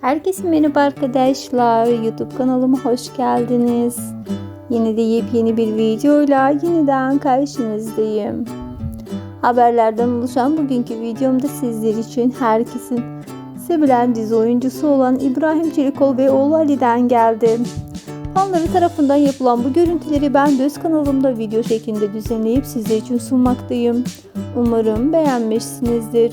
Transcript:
Herkese merhaba arkadaşlar. YouTube kanalıma hoş geldiniz. Yine de yepyeni bir videoyla yeniden karşınızdayım. Haberlerden oluşan bugünkü videomda sizler için herkesin sevilen dizi oyuncusu olan İbrahim Çelikol ve oğlu Ali'den geldim. Fanları tarafından yapılan bu görüntüleri ben de kanalımda video şeklinde düzenleyip sizler için sunmaktayım. Umarım beğenmişsinizdir.